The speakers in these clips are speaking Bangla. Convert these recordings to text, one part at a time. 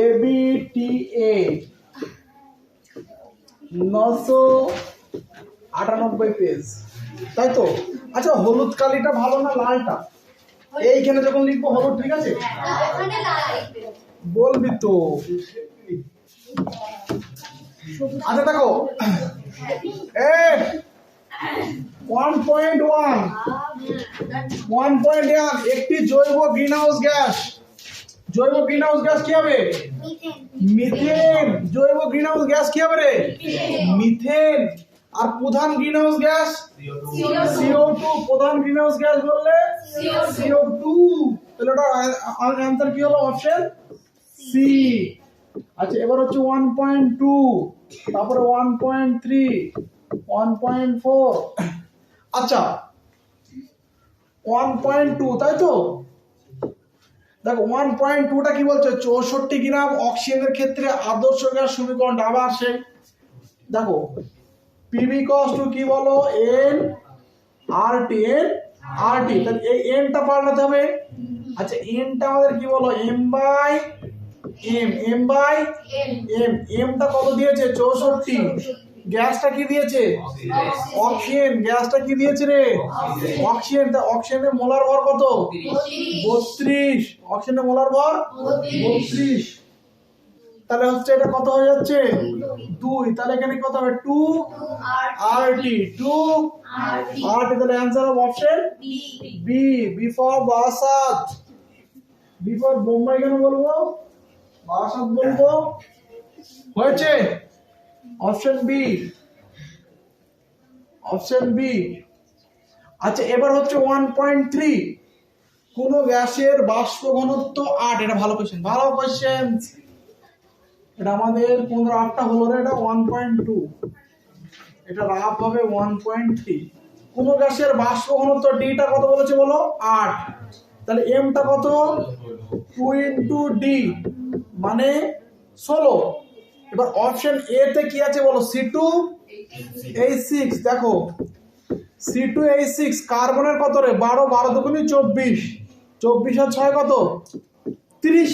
এ বি টি এ নশো আটানব্বই পেজ তাই তো? আচ্ছা হলুদ কালিটা ভালো না লালটা? এইখানে যখন লিখব হলুদ, ঠিক আছে? বলবি তো। আচ্ছা দেখো। এ one point one one point one একটি জৈব গ্রিন হাউস গ্যাস। জৈব গ্রিন হাউস গ্যাস কি হবে? মিথেন। জৈব গ্রিন হাউস গ্যাস কি হবে রে? মিথেন। আর প্রধান green house gas CO two প্রধান গ্রিন হাউস গ্যাস বললে? সিও টু তাহলে ওটা অ্যান্সার কি হলো অপশন সি আচ্ছা এবার হচ্ছে ওয়ান পয়েন্ট টু তারপরে one point three one point four আচ্ছা ওয়ান পয়েন্ট টু তাই তো? দেখো ওয়ান পয়েন্ট টুটা কি বলছে? চৌষট্টি গ্রাম অক্সিজেনের ক্ষেত্রে আদর্শ গ্যাস সমীকরণটা আবার সেই। দেখো পিভি কস টু কি বলো? এন আর টি এন আর টি তাহলে এই এনটা পাল্টাতে হবে। আচ্ছা এনটা আমাদের কি বলো? M by M M by M এমটা কত দিয়েছে? চৌষট্টি। গ্যাসটা কি দিয়েছে? অক্সিজেন। গ্যাসটা কি দিয়েছে রে? অক্সিজেন। তা অক্সিজেনের মোলার ভর কত? বত্রিশ। অক্সিজেনের মোলার ভর? বত্রিশ। তাহলে হচ্ছে এটা কত হয়ে যাচ্ছে? দুই। তাহলে এখানে কত হবে? টু আর টি টু আর টি তাহলে answer of option B. B. For বাসাত B for Bombay কেন বলব? বাসাত বলব? হয়েছে? অপশন বি অপশন বি আচ্ছা এবার হচ্ছে ওয়ান পয়েন্ট থ্রি কোন গ্যাসের বাষ্প ঘনত্ব আট? এটা ভালো কোয়েশ্চেন ভালো কোয়েশ্চেন এটা আমাদের পনেরো আটটা হলো রে এটা ওয়ান পয়েন্ট টু এটা রাফ হবে ওয়ান পয়েন্ট থ্রি কোন গ্যাসের বাষ্প ঘনত্ব ডিটা কত বলেছে বলো? আট। তাহলে এমটা কত? টু ইন্টু ডি মানে ষোলো। এবার অপশন এ তে কি আছে বলো? সি টু এইচ সিক্স দেখো। সি টু এইচ সিক্স কার্বনের কত রে? বারো বারো দুগুনি চব্বিশ। চব্বিশ আর ছয় কত? তিরিশ।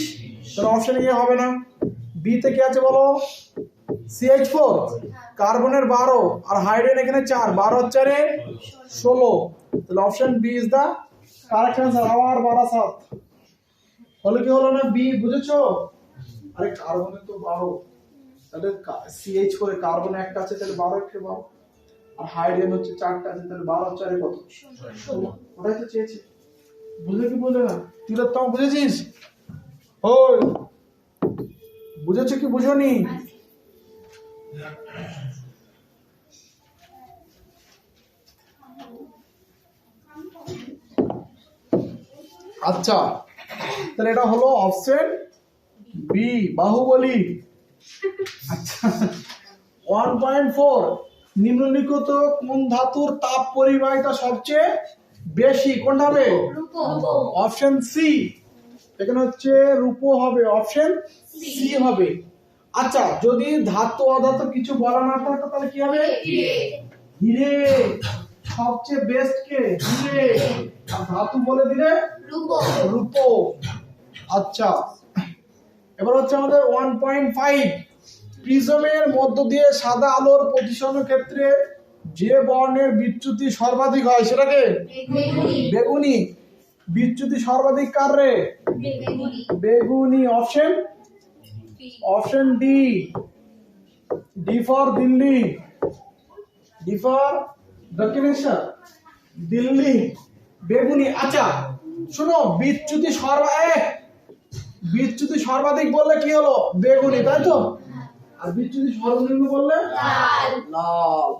অপশন ইয়ে হবে না। বি তে কি আছে বলো? সিএইচ ফোর কার্বনের বারো আর হাইড্রোজেন এখানে চার। বারো চারে ষোলো। তাহলে option B is the correct answer আবার বারো সাত। হলো কি হলো না? বি বুঝেছ? আরে কার্বনের তো বারো। তাহলে সিএইচ করে কার্বন একটা আছে তাহলে বারো একটা বারো। আর হাইড্রোজেন হচ্ছে চারটা আছে তাহলে বারো চারে কত? ওটাই তো চেয়েছি। বুঝলে কি বুঝলে না? তুই তো তাও বুঝেছিস? ওই বুঝেছ কি বুঝোনি আচ্ছা তাহলে এটা হলো option B Baahubali. One point four নিম্নলিখিত কোন ধাতুর তাপ পরিবাহিতা সবচেয়ে বেশি? কোনটা হবে? অপশন সি এখানে হচ্ছে রূপো হবে। অপশন সি হবে। আচ্ছা যদি ধাতু অধাতু কিছু বলা না থাকতো তাহলে কি হবে? হিরে। সবচেয়ে বেস্ট কে? হিরে। ধাতু বলে দিলে? রূপো। আচ্ছা এবার হচ্ছে আমাদের ওয়ান পয়েন্ট ফাইভ প্রিজমের মধ্য দিয়ে সাদা আলোর প্রতিসরণের ক্ষেত্রে যে বর্ণের বিচ্যুতি সর্বাধিক হয় সেটাকে? বেগুনি। বিচ্যুতি সর্বাধিক কার রে? বেগুনি। Option option D D for Delhi. D for Dakshineswar. Delhi. বেগুনি। আচ্ছা শোনো বিচ্যুতি সর্বা বিচ্যুতি সর্বাধিক বললে কি হলো? বেগুনি তাই তো? আর বিচ্যুতি সর্বনিম্ন বললে? লাল।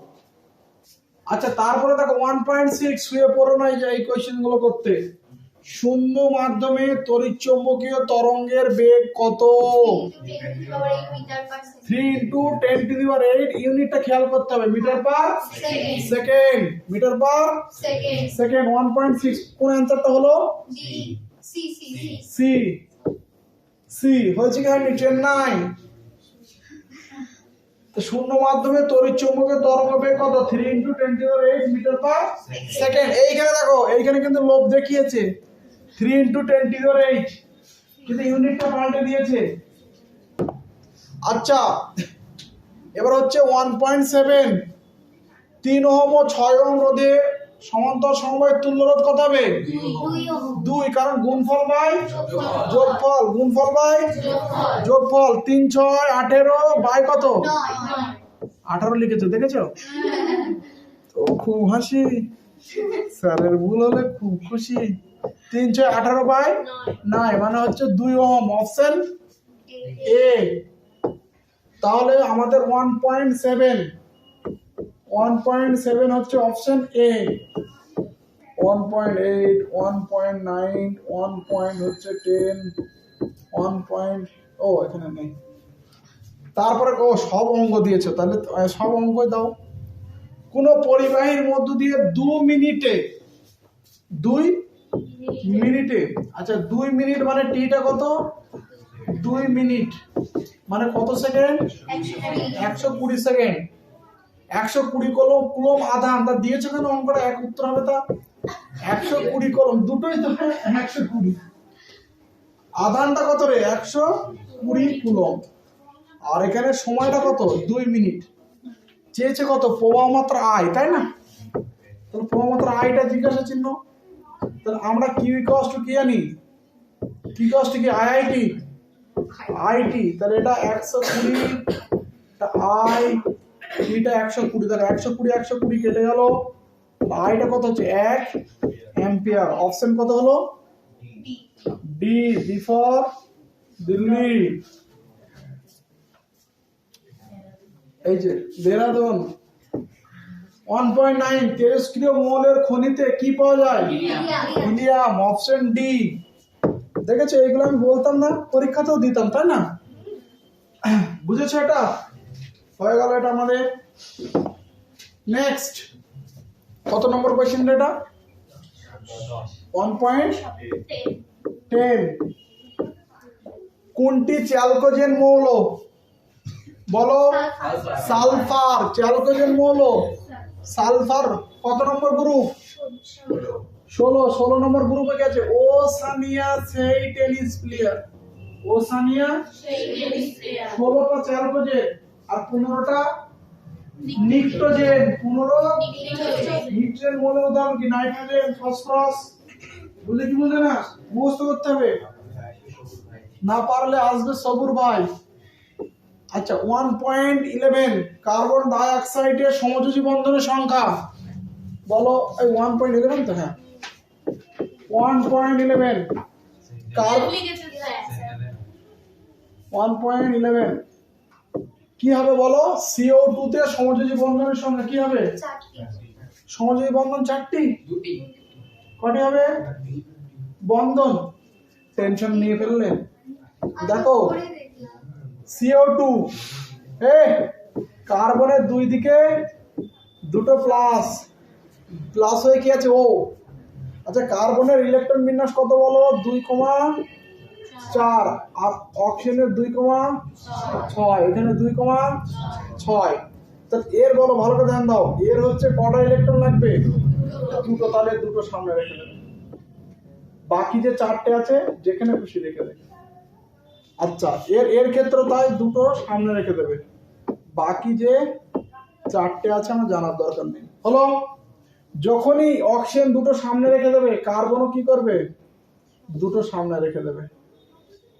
আচ্ছা তারপরে দেখো ওয়ান পয়েন্ট সিক্স শুয়ে পড়ো না এই যে এই কোয়েশ্চেনগুলো করতে। শূন্য মাধ্যমে তড়িৎচুম্বকীয় তরঙ্গের বেগ কত? Three into ten to the power eight ইউনিটটা খেয়াল করতে হবে। Metre per second. Metre per second. One point six কোন অ্যান্সারটা হলো? সি সি, হয়েছে কি হয়নি চেন্নাই। তো শূন্য মাধ্যমে তড়িৎ চৌম্বকের তরঙ্গ বেগ কত? Three into ten eight metre per second এইখানে দেখো, এইখানে কিন্তু লোভ দেখিয়েছে। থ্রি ইন্টু টেন এইট কিন্তু ইউনিটটা পাল্টে দিয়েছে। আচ্ছা এবার হচ্ছে ওয়ান পয়েন্ট সেভেন তিন ওহম ও ছয় ওহম রোধে সমান্তর সমবায় তুল্য রোধ কত হবে? দুই, কারণ গুণফল বাই যোগফল। গুণফল বাই যোগফল। তিন, ছয়, আঠেরো, বাই কত? আঠারো লিখেছো, দেখেছ? তো খুব হাসি। স্যারের ভুল হলে খুব খুশি। তিন, ছয়, আঠারো বাই নাই মানে হচ্ছে দুই ওহম, অপশন এ। তাহলে আমাদের one point seven one point seven হচ্ছে option A one point eight one point nine one point হচ্ছে টেন ওয়ান পয়েন্ট ও এখানে নেই। তারপরে ও সব অঙ্ক দিয়েছ তাহলে সব অঙ্কই দাও। কোন পরিবাহীর মধ্য দিয়ে দু মিনিটে দুই মিনিটে আচ্ছা দুই মিনিট মানে টিটা কত? দুই মিনিট মানে কত সেকেন্ড? একশো কুড়ি। একশো কুড়ি সেকেন্ড। একশো কুড়ি কলম, কুলম আধান তা দিয়েছে কেন অঙ্কটা? এক উত্তর হবে তা। একশো কুড়ি কলম, দুটোই তো একশো কুড়ি। আধানটা কত রে? একশো কুড়ি কুলম। আর এখানে সময়টা কত? দুই মিনিট। চেয়েছে কত? প্রবাহ মাত্রা আই তাই না? তাহলে প্রবাহ মাত্রা আইটা জিজ্ঞাসা চিহ্ন। তাহলে আমরা কিউ কষ্ট কি জানি? কি? কষ্ট কি আইআইটি আইটি তাহলে এটা একশো কুড়ি আই এটা একশো কুড়ি তাহলে একশো কুড়ি একশো কুড়ি কেটে গেল। আইটা কত হচ্ছে? এক অ্যাম্পিয়ার। অপশন কত হলো? D. D D for Delhi. এই যে দেরাদুন। ওয়ান পয়েন্ট নাইন তেজস্ক্রিয় মৌলের খনিতে কি পাওয়া যায়? Helium option D. দেখেছ এইগুলো আমি বলতাম না পরীক্ষাতেও দিতাম তাই না? বুঝেছ এটা? হয়ে গেল এটা আমাদের নেক্সট কত নম্বর কোয়েশ্চেন এটা? ওয়ান পয়েন্ট টেন কোনটি চ্যালকোজেন মৌল? বলো। সালফার। চ্যালকোজেন মৌল? সালফার কত নম্বর গ্রুপ ষোলো। ষোলো নম্বর গ্রুপে গেছে। ও সানিয়া সেই টেনিস প্লেয়ার। ও সানিয়া ষোলোটা চ্যালকোজেন। আর পনেরোটা? নিক্টোজেন। পনেরো? নিক্টোজেন। মৌলের উদাহরণ কি? Nitrogen phosphorus? বুঝলে কি বুঝলে না? মুখস্থ করতে হবে। না পারলে আসবে সবুর ভাই। আচ্ছা ওয়ান পয়েন্ট ইলেভেন কার্বন ডাই অক্সাইডের সমযোজী বন্ধনের সংখ্যা। বলো এই ওয়ান পয়েন্ট ইলেভেন তো হ্যাঁ। ওয়ান পয়েন্ট ইলেভেন কার ওয়ান পয়েন্ট ইলেভেন কি হবে বলো? সিও টু তে সমযোজী বন্ধনের সংখ্যা কি হবে? সমযোজী বন্ধন চারটি? কটি হবে? বন্ধন। টেনশন নিয়ে ফেললেন দেখো করে দেখলাম। সিও টু এ কার্বনের দুই দিকে দুটো প্লাস প্লাস হয়ে কি আছে? ও আচ্ছা কার্বনের ইলেকট্রন বিন্যাস কত বলো? দুই কমা চার, আর অক্সিজেনের দুই কমা ছয়, এখানে দুই কমা ছয়। তা এর বলো ভালো করে ধ্যান দাও। এর হচ্ছে কটা ইলেকট্রন লাগবে? দুটো, তাহলে দুটো সামনে রেখে দেবে। বাকি যে চারটে আছে, যেখানে খুশি রেখে দেবে। আচ্ছা এর এর ক্ষেত্রে তাই দুটো সামনে রেখে দেবে। বাকি যে চারটে আছে, আমার জানার দরকার নেই। হলো, যখনই অক্সিজেন দুটো সামনে রেখে দেবে, কার্বনও কি করবে? দুটো সামনে রেখে দেবে।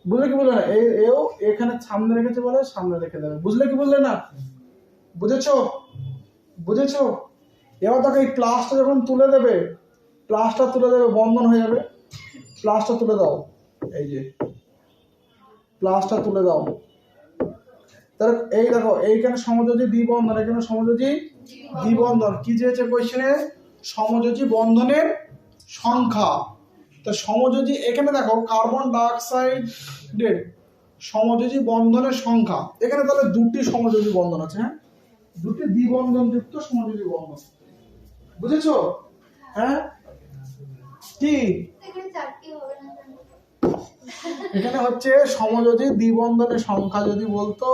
বুঝলে কি বুঝলে না? এও এখানে সামনে রেখেছে বলে সামনে রেখে দেবে। বুঝলে কি বুঝলে না? বুঝেছ? বুঝেছ? এবার তাকে এই প্লাসটা যখন তুলে দেবে প্লাসটা তুলে দেবে বন্ধন হয়ে যাবে। প্লাসটা তুলে দাও। এই যে প্লাসটা তুলে দাও। তাহলে এই দেখো এইখানে সমযোজী দ্বিবন্ধন এখানে সমযোজী দ্বিবন্ধন। কি চেয়েছে কোয়েশ্চেনে সমযোজী বন্ধনের সংখ্যা। তা সমযোজী এখানে দেখো কার্বন ডাইঅক্সাইডের সমযোজী বন্ধনের সংখ্যা। এখানে তাহলে দুটি সমযোজী বন্ধন আছে হ্যাঁ? দুটি দ্বিবন্ধন যুক্ত সমযোজী বন্ধন। বুঝেছ? হ্যাঁ? কি? এখানে হচ্ছে সমযোজী দ্বিবন্ধনের সংখ্যা যদি বলতো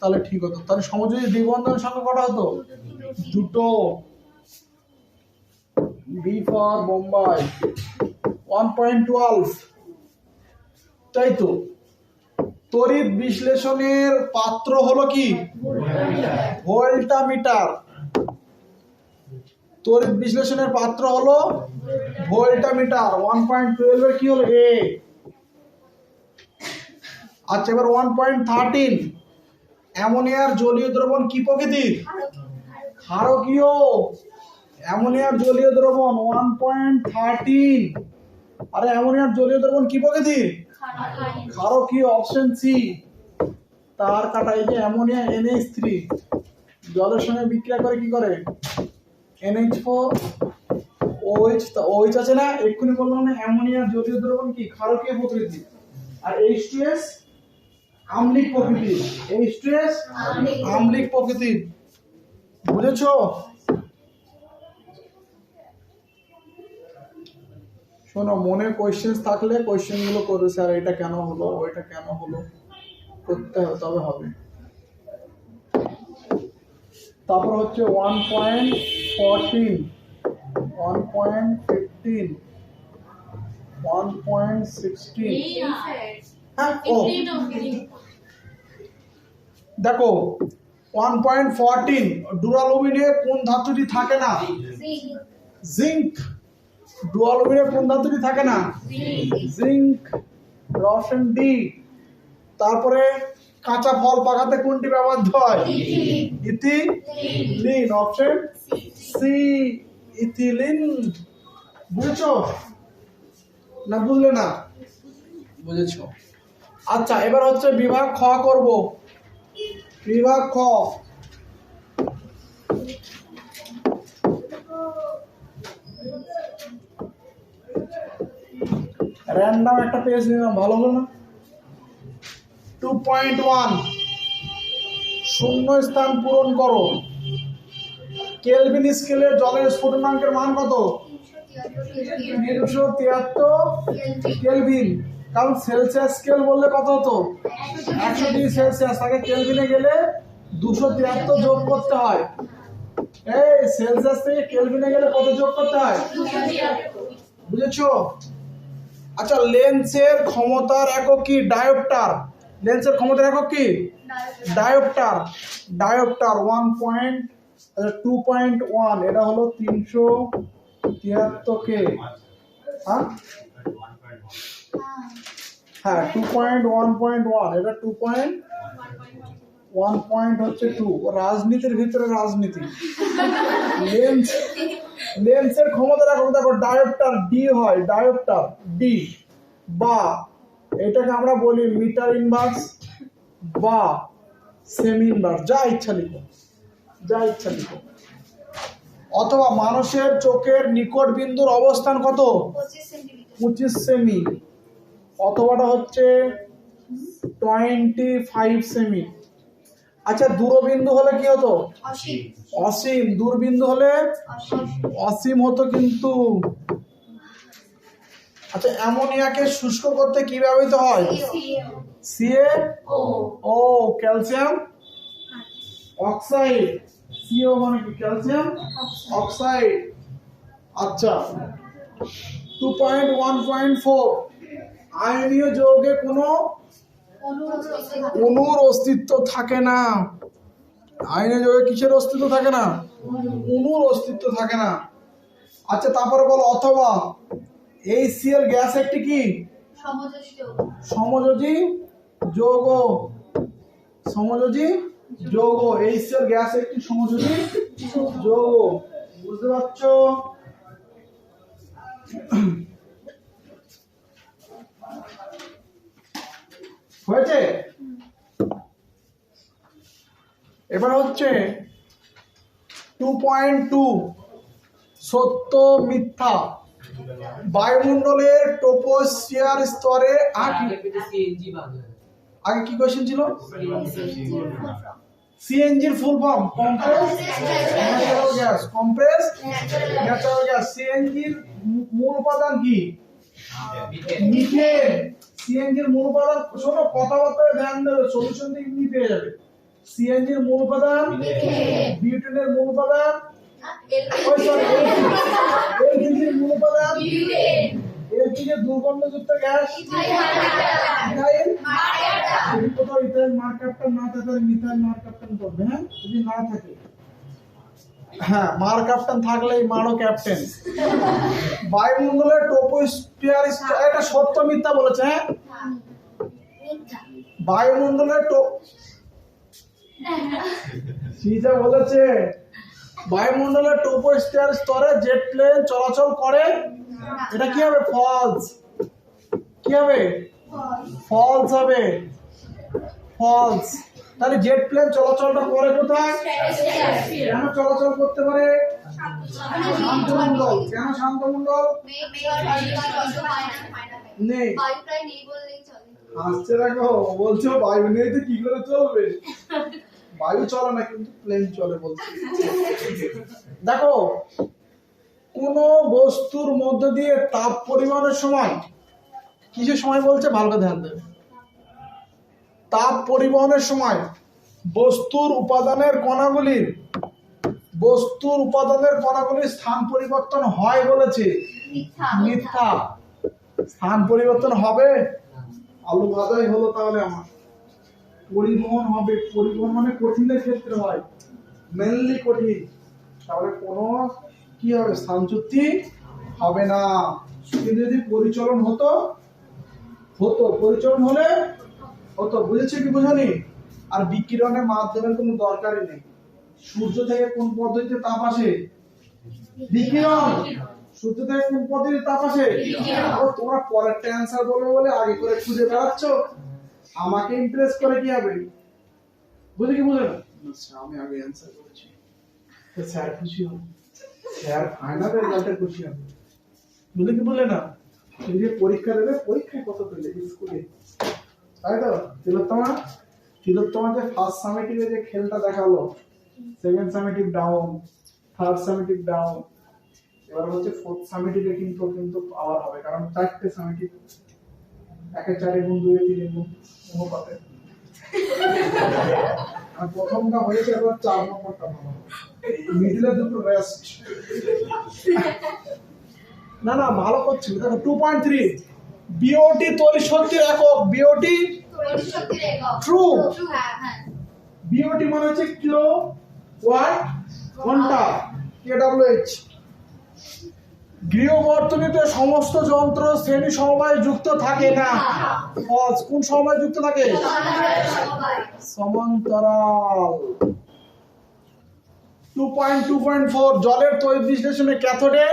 তাহলে ঠিক হতো। তাহলে সমযোজী দ্বিবন্ধনের সংখ্যা কটা হতো? দুটো। B for Bombay one point twelve তাই তো? তড়িৎ বিশ্লেষণের পাত্র হলো কি? ভোল্টামিটার। তড়িৎ বিশ্লেষণের পাত্র হলো ভোল্টামিটার। ওয়ান পয়েন্ট টুয়েলভ কি হলো? এ আচ্ছা এবার ওয়ান পয়েন্ট থার্টিন অ্যামোনিয়ার জলীয় দ্রবণ কি প্রকৃতির? ক্ষারকীয়। অ্যামোনিয়ার জলীয় দ্রবণ ওয়ান পয়েন্ট থার্টিন আরে অ্যামোনিয়ার জলীয় দ্রবণ কি প্রকৃতির? ক্ষারকীয়। অপশন সি তার কাটা এই যে অ্যামোনিয়া এনএইচ থ্রি জলের সঙ্গে বিক্রিয়া করে কি করে? এনএইচ ফোর ওএইচ ওএইচ আছে না? এক্ষুনি বললাম না অ্যামোনিয়ার জলীয় দ্রবণ কি? ক্ষারকীয় প্রকৃতি। আর এইচ টু এস আম্লিক প্রকৃতির এইচ টু এস আম্লিক। আম্লিক প্রকৃতির বুঝেছ? শোনো মনে কোয়েশ্চেন থাকলে কোয়েশ্চেনগুলো করবে স্যার এটা কেন হলো ওইটা কেন হলো করতে হবে তবে হবে। তারপর হচ্ছে one point fourteen one point fifteen one point sixteen দেখো ওয়ান পয়েন্ট ফোরটিন ডুরালুমিনে কোন ধাতুটি থাকে না জিঙ্ক ডুয়ালুমিনে কোন ধাতুটি থাকে না? জিঙ্ক। রসেন ডি। তারপরে কাঁচা ফল পাকাতে কোনটি ব্যবহৃত হয়? ইথিলিন। Option C ethylene. বুঝেছ? না বুঝলে না? বুঝেছ। আচ্ছা এবার হচ্ছে বিভাগ খ করব। বিভাগ খ। র্যান্ডাম একটা পেজ নিলাম, ভালো হলো না? টু পয়েন্ট ওয়ান শূন্য স্থান পূরণ করো। কেলভিন স্কেলে জলের স্ফুটনাঙ্কের মান কত? তিনশো তিয়াত্তর। কেলভিন কারণ সেলসিয়াস স্কেল বললে কত হতো? একশো ডিগ্রি সেলসিয়াস তাকে কেলভিনে গেলে দুশো তিয়াত্তর যোগ করতে হয়। এই সেলসিয়াস থেকে কেলভিনে গেলে কত যোগ করতে হয়? বুঝেছ? আচ্ছা লেন্সের ক্ষমতার একক কি? ডায়োপ্টার। লেন্সের ক্ষমতার একক কি? Dioptre. Dioptre. One point two point one এটা হলো তিনশো তিয়াত্তর কে? হ্যাঁ? হ্যাঁ। Two point one point one এটা টু পয়েন্ট ওয়ান পয়েন্ট হচ্ছে টু রাজনীতির ভিতরে রাজনীতি। লেন্স লেন্সের ক্ষমতা রাখো। দেখো ডায়োপ্টার ডি হয় ডায়োপ্টার ডি বা এটাকে আমরা বলি মিটার ইনভার্স বা সেমি ইনভার্স যা ইচ্ছা লিখো। যা ইচ্ছা লিখো। অথবা মানুষের চোখের নিকট বিন্দুর অবস্থান কত? পঁচিশ পঁচিশ সেমি অথবাটা হচ্ছে টোয়েন্টি ফাইভ সেমি আচ্ছা দূরবিন্দু হলে কি হতো? অসীম। দূরবিন্দু হলে অসীম। হতো কিন্তু। আচ্ছা অ্যামোনিয়াকে শুষ্ক করতে কি ব্যবহৃত হয়? CA. O O calcium? Oxide. CO মানে কি ক্যালসিয়াম? অক্সাইড। আচ্ছা। Two point one point four আয়নীয় যৌগে কোনো অণুর অস্তিত্ব থাকে না। আইনে যৌগে কিসের অস্তিত্ব থাকে না? অনুর অস্তিত্ব থাকে না। আচ্ছা তারপরে বলো অথবা এই সিএল গ্যাস একটি কি? সমযোজী। যৌগ। সমযোজী যৌগ। এই সেল গ্যাস একটি সমযোজী যৌগ। বুঝতে পারছ? হয়েছে? এবার হচ্ছে টু পয়েন্ট টু সত্য মিথ্যা। বায়ুমণ্ডলের টোপোস্ফিয়ার স্তরে আগে কি কোয়েশ্চেন ছিল? সিএনজির full form compress natural gas compress natural gas সিএনজির মূল উপাদান কি? মিথেন সিএনজির মূল উপাদান শোনো কথাবার্তায় ধ্যান দেবে সলিউশন এমনি পেয়ে যাবে। সিএনজির মূল উপাদান বিউটেনের মূল উপাদান এলপিজির মূল উপাদান এলপিজি দুর্গন্ধযুক্ত গ্যাস ইথাইল যদি কোথাও ইথাইল মার্কারটা না থাকে তাহলে মিথাইল মার্কারটা করবে হ্যাঁ? যদি না থাকে হ্যাঁ মার ক্যাপ্টেন থাকলেই মারো ক্যাপ্টেন বায়ুমণ্ডলের টোপোস্ফিয়ার এটা সত্য মিথ্যা বলেছে হ্যাঁ? বায়ুমণ্ডলের টো সিজা বলেছে? বায়ুমণ্ডলের টোপোস্ফিয়ার স্তরে জেট প্লেন চলাচল করে। এটা কি হবে? ফলস কি হবে? ফলস হবে। ফলস তাহলে জেট প্লেন চলাচলটা করে কোথায়? কেন চলাচল করতে পারে? শান্তমণ্ডল। কেন শান্তমণ্ডল? নেই। হাসছে দেখো, বলছো বায়ু নেই তো কি করে চলবে? বায়ু চলে না, কিন্তু প্লেন চলে বলছে। দেখো, কোন বস্তুর মধ্য দিয়ে তাপ পরিমাণের সময়, কিসের সময় বলছে? ভালো ধ্যান দেবে। তাপ পরিবহনের সময় বস্তুর উপাদানের কণাগুলির বস্তুর উপাদানের কণাগুলির স্থান পরিবর্তন হয় বলেছে। মিথ্যা মিথ্যা। স্থান পরিবর্তন হবে? আলু ভাজাই হলো তাহলে আমার। পরিবহন হবে। পরিবহন মানে কঠিনের ক্ষেত্রে হয়। মেনলি কঠিন। তাহলে কোনো কি হবে? স্থানচ্যুতি হবে না। কিন্তু যদি পরিচলন হতো হতো। পরিচলন হলে হতো বুঝেছে কি বুঝনি? আর বিকিরণের মাধ্যমের কোনো দরকারই নেই। সূর্য থেকে কোন পদ্ধতিতে তাপ আসে? বিকিরণ! সূর্য থেকে কোন পদ্ধতিতে তাপ আসে? তোমরা পরেরটা অ্যান্সার বলবে বলে আগে করে খুঁজে বেড়াচ্ছ? আমাকে ইমপ্রেস করে কি হবে? বুঝে কি বুঝে আচ্ছা আমি আগে অ্যান্সার করেছি। তো স্যার খুশি হবে স্যার ফাইনাল রেজাল্টে খুশি হবে বুঝলে কি বলে না? এই যে পরীক্ষা দেবে পরীক্ষায় কত পেলে? স্কুলে। তাই তো? তিলোত্তমা? তিলোত্তমা যে ফার্স্ট সামেটিভে যে খেলটা দেখাল second summative down third summative down এবার হচ্ছে ফোর্থ সামেটিভে কিন্তু কিন্তু পাওয়ার হবে, কারণ চারটে সামেটিভ একে চারে গুণ দুই তিন গুণ অনুপাতে আর প্রথমটা হয়েছে এবার চার নম্বরটা ভালো। মিডিলে দুটো রেস্ট না না, ভালো করছি দেখো টু পয়েন্ট থ্রি বিওটি তৈরি শক্তির একক বিওটি হ্যাঁ বিওটি মানে হচ্ছে কিলো ওয়াট ঘণ্টা কেডব্লিউএইচ গৃহবর্তনীতে সমস্ত যন্ত্র শ্রেণি সমবায় যুক্ত থাকে না। কোন সমবায় যুক্ত থাকে? সমান্তরাল two point two point four জলের তৈরি বিশ্লেষণে ক্যাথোডে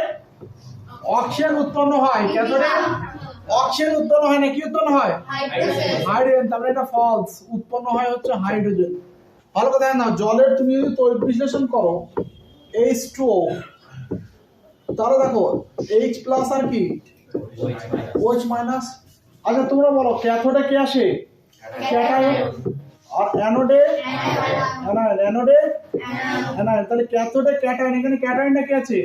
অক্সিজেন উৎপন্ন হয়। ক্যাথোডে অক্সিজেন উৎপন্ন হয় না কি উৎপন্ন হয়? হাইড্রোজেন হাইড্রোজেন তারপরে এটা ফলস উৎপন্ন হয় হচ্ছে হাইড্রোজেন ভালো কথা না জলের তুমি যদি বিশ্লেষণ করো এইচ টু ও তাহলে দেখো এইচ প্লাস আর কি? ওইচ মাইনাস আচ্ছা তোমরা বলো ক্যাথোডে কে আসে? ক্যাটায়ন আর অ্যানোডে? অ্যানায়ন অ্যানোডে? অ্যানায়ন তাহলে ক্যাথোডে ক্যাটায়ন এখানে আছে?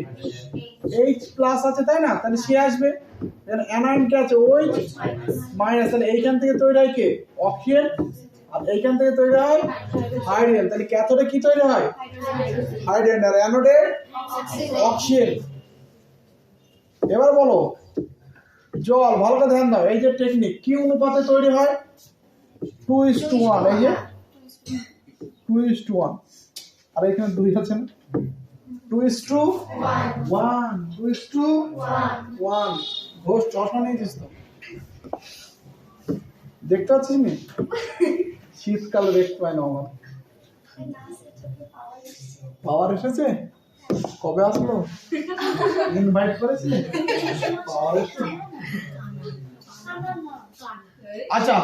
এইচ প্লাস আছে, তাই না? তাহলে সে আসবে। আছে? মাইনাস তাহলে এইখান থেকে তৈরি হয় কে? আর এইখান থেকে তৈরি হয় তাহলে তৈরি হয়? আর অক্সিজেন। এবার বলো, জল, ভালো করে ধ্যান দাও। এই যে টেকনিক কি অনুপাতে তৈরি হয়? টু ইস টু ওয়ান এই যে। টু ইস টু ওয়ান আর এখানে দুই আছে না? Two is two one two is two one Ghosh, চশমা নিয়েছিস তো? দেখতে পাচ্ছিস নি? শীতকালে দেখতে পাই না আমার পাওয়ার এসেছে? কবে আসলো? ইনভাইট করেছিলে পাওয়ার এসেছে? আচ্ছা।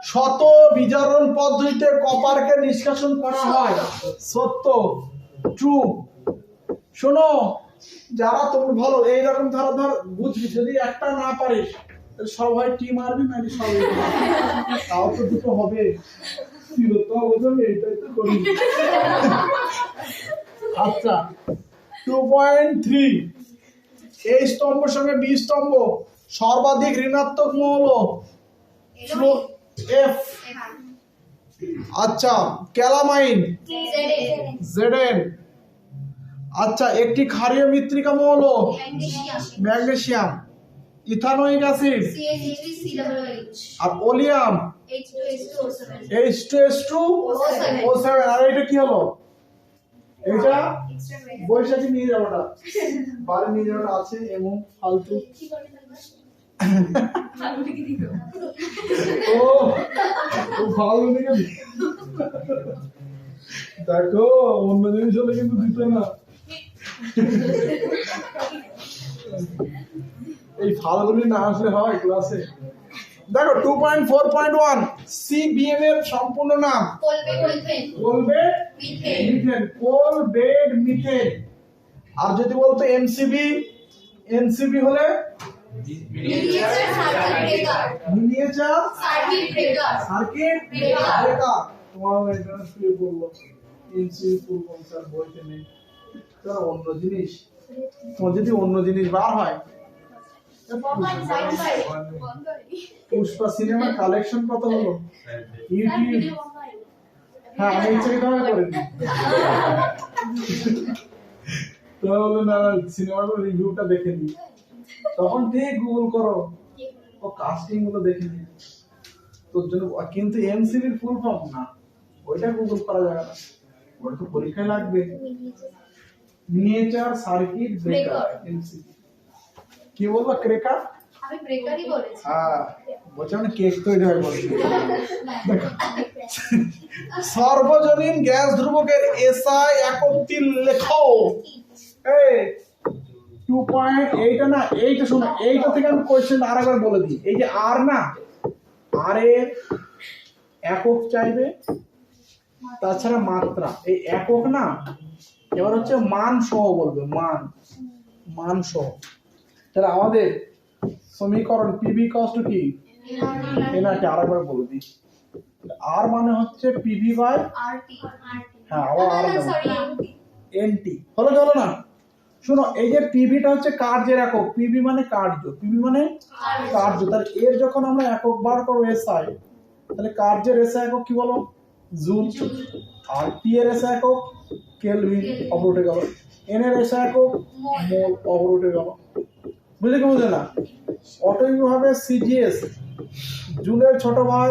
শত বিজারণ পদ্ধতিতে কপারকে নিষ্কাশন করা হয়। সত্য ট্রু শোনো, যারা তোমার ভালো এই এইরকম ধরো, ধর, বুঝবি, যদি একটা না পারিস, তাহলে সব হয় টি মারবি না সব তাও তো দুটো হবে। আচ্ছা টু পয়েন্ট থ্রি এই স্তম্ভের সঙ্গে বি স্তম্ভ, সর্বাধিক ঋণাত্মক মৌল এফ আচ্ছা ক্যালামাইন। জেডেন। আচ্ছা একটি ক্ষারীয় মৃত্তিকা মৌল। ম্যাগনেসিয়াম। Ethanoic acid. আর oleum. H2H2O7 H two S two O seven আর এটা কি হলো? এটা বৈশাখী নিয়ে যাওয়াটা। বাড়ি নিয়ে যাওয়াটা আছে এবং ফালতু। দেখো অন্য জিনিস হলে কিন্তু দিত না। এই ফালগুলি না আসলে হয় ক্লাসে দেখো two point four point one CBM এর সম্পূর্ণ নাম। কোলবে কোলফেন বলবে methane methane coal bed methane আর যদি বলতো এমসিবি এনসিবি হলে miniature circuit breaker circuit breaker তোমার বলল এনসিবি ফুল কনসার বইতে নেই তারা অন্য জিনিস। তোমার যদি অন্য জিনিস বার হয় পুষ্পা সিনেমার কালেকশন কত হলো? ইউটিউব হ্যাঁ আমি ইচ্ছা করে করিনি তাহলে না সিনেমাটার রিভিউটা দেখে নি তখন ঠিক গুগল করো। ও কাস্টিংগুলো দেখে নি। তোর জন্য কিন্তু এমসিবির ফুল ফর্ম না। ওইটা গুগল করা যাবে না। ওটা তো পরীক্ষায় লাগবে। Miniature circuit breaker. এমসিবি কি বলব ক্রেকার আমি ব্রেকারই বলেছি। হ্যাঁ বলছে মানে কেক তৈরি হয় বলছে। সর্বজনীন গ্যাস ধ্রুবকের এসআই এককটি লেখো। এই টু পয়েন্ট এইটা না এইটা শোনো এইটা থেকে আমি কোয়েশ্চেন আর একবার বলে দিই। এই যে আর না আর এর একক চাইবে তাছাড়া মাত্রা। এই একক না এবার হচ্ছে মান সহ বলবে মান মান সহ। তাহলে আমাদের সমীকরণ পিভি কষ্ট কি এনাকে আরেকবার বলে দিই। আর মানে হচ্ছে পিভি বাই হ্যাঁ আবার আর এনটি হলো চলো না। শোনো এই যে পিভিটা হচ্ছে কার্যের একক। পিভি মানে কার্য। পিভি মানে কার্য। তাহলে এর যখন আমরা একক বার করব এসআই তাহলে কার্যের এসআই একক কি বলো? জুল আর পি এর এসআই একক কেলভিন অপরোটে গেল। এন এর এসআই একক মোল অপরোটে গেল। বুঝলে কি বুঝলে না অটোইভ হবে সিজিএস জুলের ছোট ভাই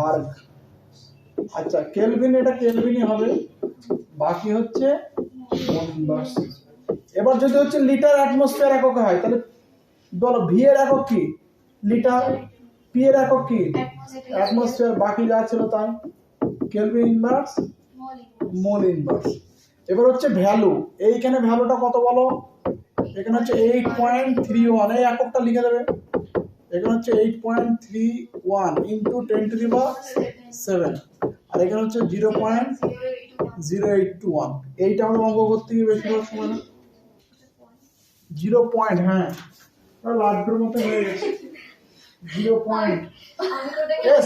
আর আচ্ছা কেলভিন এটা কেলভিনই হবে। বাকি হচ্ছে। এবার যদি হচ্ছে লিটার অ্যাটমসফিয়ার একক হয় তাহলে বলো ভি এর একক কি? লিটার পি এর একক কি? অ্যাটমসফিয়ার বাকি যা ছিল তাই। কেলভিন ইনভার্স মোল ইনভার্স এবার হচ্ছে ভ্যালু এইখানে ভ্যালুটা কত বলো? এখানে হচ্ছে এইট পয়েন্ট থ্রি ওয়ান এই এককটা লিখে দেবে। এখানে হচ্ছে eight point three one into ten to the বা সেভেন আর এখানে হচ্ছে zero point zero eight two one এইটা আমাদের অঙ্ক করতে গিয়ে বেশিরভাগ সময় না। জিরো পয়েন্ট হ্যাঁ। লাড্ডুর মতো হয়ে গেছে। জিরো পয়েন্ট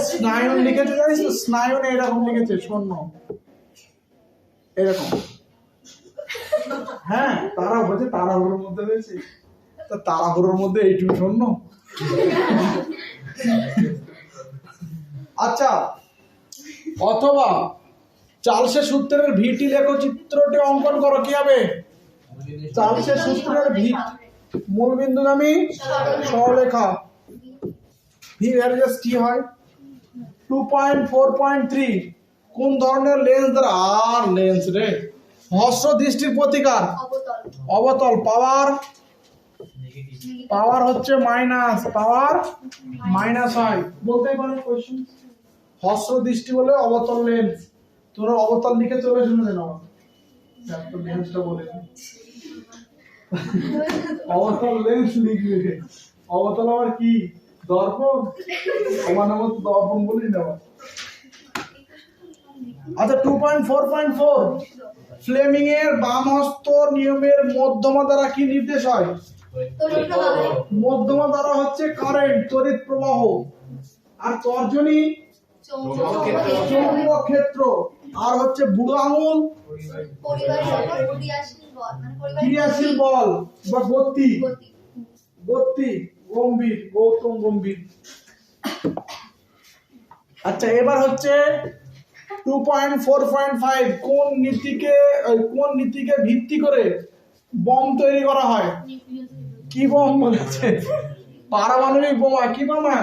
স্নায়ন লিখেছে জানিস তো? স্নায়ন লিখেছে, শূন্য। এরকম। হ্যাঁ তারা বলছে তাড়াহুড়োর মধ্যে হয়েছে। তা তাড়াহুড়োর মধ্যে এইটুকু শূন্য। আচ্ছা অথবা চার্লসের সূত্রের ভিটি লেখো চিত্রটি অঙ্কন করো, কি হবে? চার্লসের সূত্রের ভিট। মূল বিন্দুগামী সরলেখা ভি ভ্যালুস কি হয়? Two point four point three কোন ধরনের লেন্স দ্বারা? আর লেন্স রে। হস্র দৃষ্টির প্রতিকার। অবতল। অবতল পাওয়ার? পাওয়ার হচ্ছে মাইনাস পাওয়ার মাইনাস হয়। বলতেই পারেন কোয়েশ্চেন হস্র দৃষ্টি বলে অবতল লেন্স তোরা অবতল লিখে চলে শুনে দেন আমার লেন্সটা বলে দিই। অবতল লেন্স লিখবে অবতল আবার কি? দর্পণ? আমার নাম তো দর্পণ বলি না আচ্ছা two point four point four Fleming এর বামহস্ত নিয়মের মধ্যমা দ্বারা কি নির্দেশ হয়? মধ্যমা দ্বারা হচ্ছে কারেন্ট তড়িৎ প্রবাহ। আর তর্জনী? চৌম্বক ক্ষেত্র। আর হচ্ছে বুড়ো আঙুল। ক্রিয়াশীল বল মানে বা গতি। গতি। গম্ভীর গৌতম গম্ভীর। আচ্ছা এবার হচ্ছে two point four point five কোন নীতিকে কোন নীতিকে ভিত্তি করে বম তৈরি করা হয়? কি বম বলেছে? পারমাণবিক বোমা কি বোমা?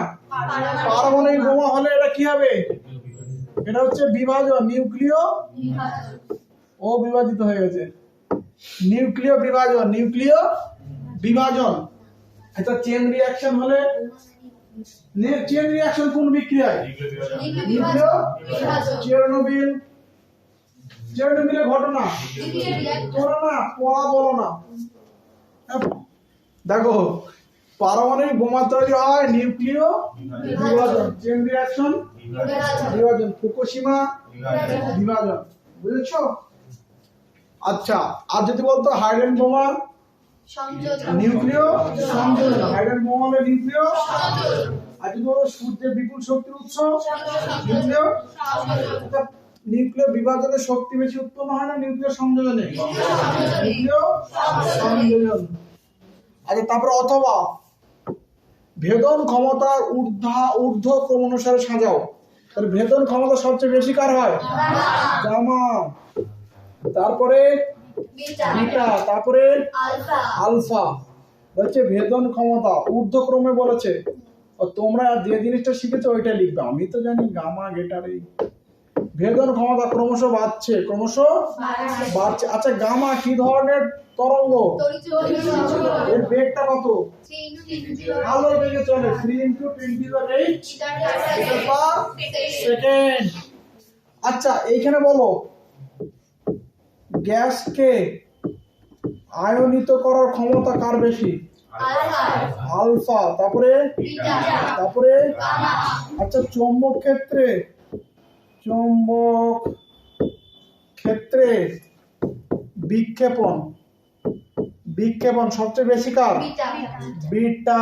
পারমাণবিক বোমা হলে এটা কি হবে? এটা হচ্ছে বিভাজন নিউক্লিয় ও বিভাজিত হয়ে গেছে। নিউক্লিয় বিভাজন নিউক্লিয় বিভাজন। এটা চেন রিয়াকশন হলে চেন রিয়াকশন কোন বিক্রিয়ায়? নিউক্লিয় চেরনোবিল। চেরনোবিলের ঘটনা? তোরা না পড়া বলো না দেখো পারমাণবিক বোমা তৈরি হয় নিউক্লিয় বিভাজন চেন রিয়াকশন বিভাজন। ফুকুশিমা বিভাজন। বুঝেছ? আচ্ছা আর যদি বলতো হাইড্রোজেন বোমা? নিউক্লিয়? সংযোজন। হাইড্রোজেন বোমা হলো নিউক্লিয়। আর যদি বলো সূর্যের বিপুল শক্তির উৎস? নিউক্লিয়। নিউক্লিয় বিভাজনে শক্তি বেশি উৎপন্ন হয় না নিউক্লিয় সংযোজনে। নিউক্লিয় সংযোজন। আচ্ছা তারপরে অথবা ভেদন ক্ষমতার ঊর্ধ্বা ক্রম অনুসারে সাজাও। তাহলে ভেদন ক্ষমতা সবচেয়ে বেশি কার হয়? গামা তারপরে বিটা। তারপরে আলফা। হচ্ছে ভেদন ক্ষমতা ঊর্ধ্বক্রমে বলেছে। ও তোমরা যে জিনিসটা শিখেছো ওইটা লিখবে। আমি তো জানি গামা গেটারে। ভেদন ক্ষমতা ক্রমশ বাড়ছে ক্রমশ বাড়ছে। আচ্ছা গামা কি ধরনের তরঙ্গ? এর বেগটা কত? আলো বেগে চলে। থ্রি ইন্টু টোয়েন্টি সেকেন্ড আচ্ছা এইখানে বলো গ্যাসকে আয়নিত করার ক্ষমতা কার বেশি? আলফা। তারপরে? তারপরে? আচ্ছা চৌম্বক ক্ষেত্রে চৌম্বক ক্ষেত্রে বিক্ষেপণ। বিক্ষেপণ সবচেয়ে বেশি কার? বিটা।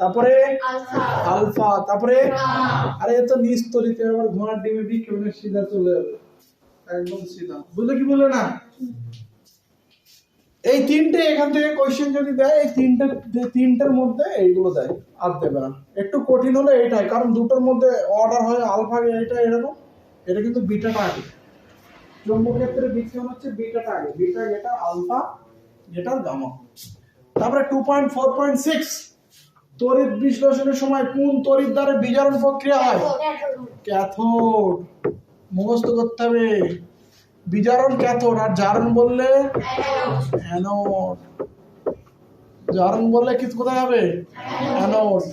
তারপরে আলফা। তারপরে আরে তো নিস্তরিত এবার ঘোড়ার ডিমে বিক্ষেপণে সিধা চলে যাবে? একদম সিধা। বুঝলে কি বললে না? এই তিনটে এখান থেকে কোশ্চেন যদি দেয় এই তিনটে তিনটের মধ্যে এইগুলো দেয়। আর দেবে না। একটু কঠিন হলে এইটাই কারণ দুটোর মধ্যে অর্ডার হয় আলফা এটা এরকম। এটা কিন্তু বিটাটা আগে চৌম্বক ক্ষেত্রে বিক্ষেপণ হচ্ছে বিটাটা আগে বিটা যেটা আলফা যেটা গামা তারপরে two point four point six তড়িৎ বিশ্লেষণের সময় কোন তড়িৎ দ্বারা বিজারণ প্রক্রিয়া হয়? ক্যাথোড মুখস্থ করতে হবে। বিজারণ ক্যাথোড আর জারণ বললে? অ্যানোড জারণ বললে কি কোথায় হবে? অ্যানোড